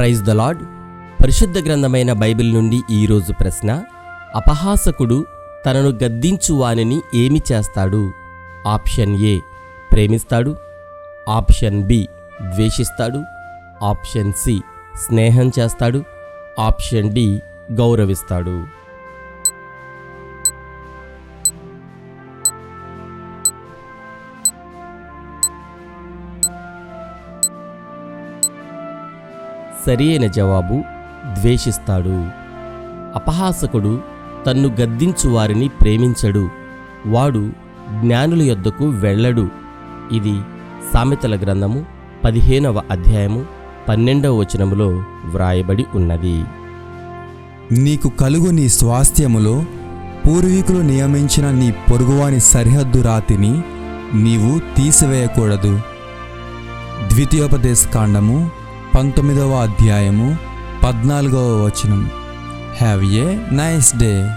Praise the lord పరిశుద్ధ గ్రంథమైన Bible నుండి ఈరోజు ప్రశ్న అపహాసకుడు తనను గద్దించు వానిని ఏమి చేస్తాడు? ఆప్షన్ ఏ ప్రేమిస్తాడు. ఆప్షన్ బి ద్వేషిస్తాడు. ఆప్షన్ సి స్నేహం చేస్తాడు. ఆప్షన్ డి గౌరవిస్తాడు. సరియైన జవాబు ద్వేషిస్తాడు. అపహాసకుడు తన్ను గద్దించు వారిని ప్రేమించడు. వాడు జ్ఞానుల యొద్దకు వెళ్ళడు. ఇది సామెతల గ్రంథము పదిహేనవ అధ్యాయము పన్నెండవ వచనములో వ్రాయబడి ఉన్నది. నీకు కలుగు నీ స్వాస్థ్యములో పూర్వీకులు నియమించిన నీ పొరుగువాని సరిహద్దు రాతిని నీవు తీసివేయకూడదు. ద్వితీయోపదేశ కాండము పంతొమ్మిదవ అధ్యాయము పద్నాలుగవ వచనం. Have a nice day